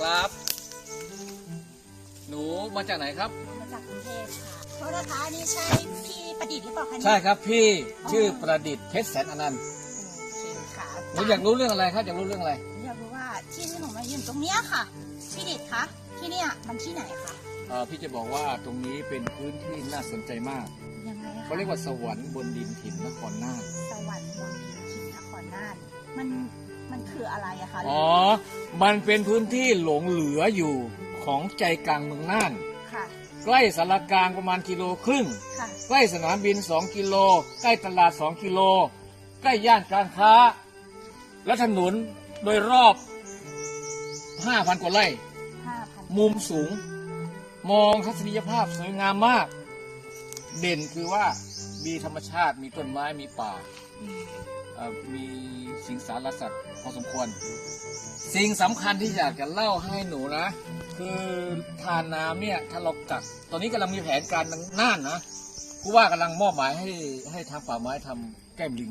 ครับ หนูมาจากไหนครับ มาจากกรุงเทพค่ะโทรนะคะอันนี่ใช่พี่ประดิษฐ์หรือเปล่าคะเนี่ใช่ครับพี่ชื่อประดิษฐ์เพชรแสนอนันต์โอหนูอยากรู้เรื่องอะไรครับอยากรู้เรื่องอะไร อยากรู้ว่าที่ที่หนูมายืนตรงเนี้ยค่ะพี่ดิษฐ์คะที่เนี่ยมันที่ไหนคะเอ่อพี่จะบอกว่าตรงนี้เป็นพื้นที่น่าสนใจมากยังไงคะเขาเรียกว่าสวรรค์บนดินถิ่นนครน่านสวรรค์วังพิถิ่นนครน่านมัน มันคืออะไรอะคะอ๋อ มันเป็นพื้นที่หลงเหลืออยู่ของใจกลางเมืองน่าน ค่ะ ใกล้สารกลางประมาณกิโลครึ่ง ค่ะ ใกล้สนามบิน 2 กิโล ใกล้ตลาด 2 กิโล ใกล้ย่านการค้า และถนนโดยรอบ 5,000 กว่าไร่ ห้าพันมุมสูง มองทัศนียภาพสวยงามมาก เด่นคือว่ามีธรรมชาติมีต้นไม้มีป่าเอ่อ มีสิงสารสัตว์พอสมควร สิ่งสำคัญที่อยากจะเล่าให้หนูนะ คือทานน้ำเนี่ยถ้าเรากักตอนนี้กำลังมีแผนการน่านนะผู้ว่ากำลังมอบหมายให้ให้ทางป่าไม้ทำแก้มลิง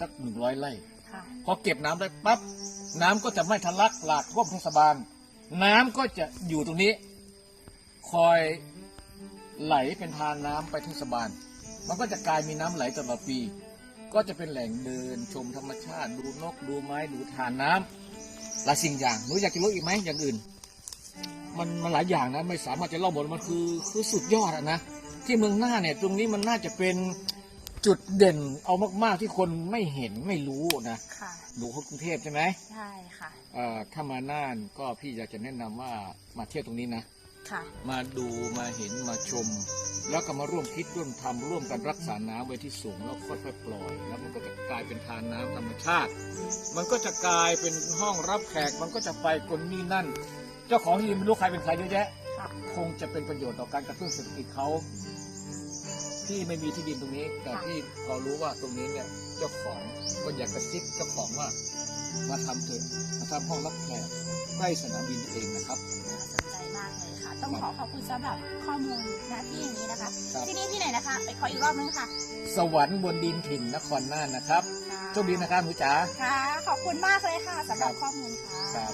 สักหนึ่งร้อยไร่ค่ะพอเก็บน้ำได้ปั๊บน้ำก็จะไม่ทะลักหลากท่วมเทศบาล น้ำก็จะอยู่ตรงนี้ คอยไหลเป็นทานน้ำไปเทศบาล มันก็จะกลายมีน้ำไหลตลอดปี ก็จะเป็นแหล่งเดินชมธรรมชาติดูนกดูไม้ดูทานน้ำหลายสิ่งอย่างหนูอยากจะรู้อีกไหมอย่างอื่น มันมันหลายอย่างนะไม่สามารถจะเล่าหมดมันคือคือสุดยอดอะนะที่เมืองหน้าเนี่ยตรงนี้มันน่าจะเป็นจุดเด่นเอามาก ๆที่คนไม่เห็นไม่รู้นะค่ะ หนูคนกรุงเทพใช่ไหมใช่ค่ะ เอ่อถ้ามาน่านก็พี่อยากจะแนะนำว่ามาเที่ยวตรงนี้นะ ค่ะ มาดูมาเห็นมาชม แล้วก็มาร่วมคิดร่วมทำร่วมกันรักษาน้ำไว้ที่สูงแล้วค่อยๆปล่อย แล้วมันก็จะกลายเป็นทานน้ำธรรมชาติ มันก็จะกลายเป็นห้องรับแขก มันก็จะไปคนนี่นั่น เจ้าของที่ดินไม่รู้ใครเป็นใครเยอะแยะค่ะคงจะเป็นประโยชน์ต่อการกระตุ้นเศรษฐกิจเขา ที่ไม่มีที่ดินตรงนี้ แต่ที่พอรู้ว่าตรงนี้เนี่ยเจ้าของก็อยากกระซิบเจ้าของว่ามาทำเถอะมาทำห้องรับแขกใกล้สนามบินเองนะครับน่าสนใจมากเลยค่ะ ต้องขอขอบคุณสำหรับข้อมูลณที่อย่างนี้นะคะครับที่นี่ที่ไหนนะคะ ไปขออีกรอบนึงค่ะ สวรรค์บนดินถิ่นนครน่านนะครับโชคดีนะครับหนูจ๋าค่ะ ขอบคุณมากเลยค่ะสำหรับครับข้อมูลค่ะ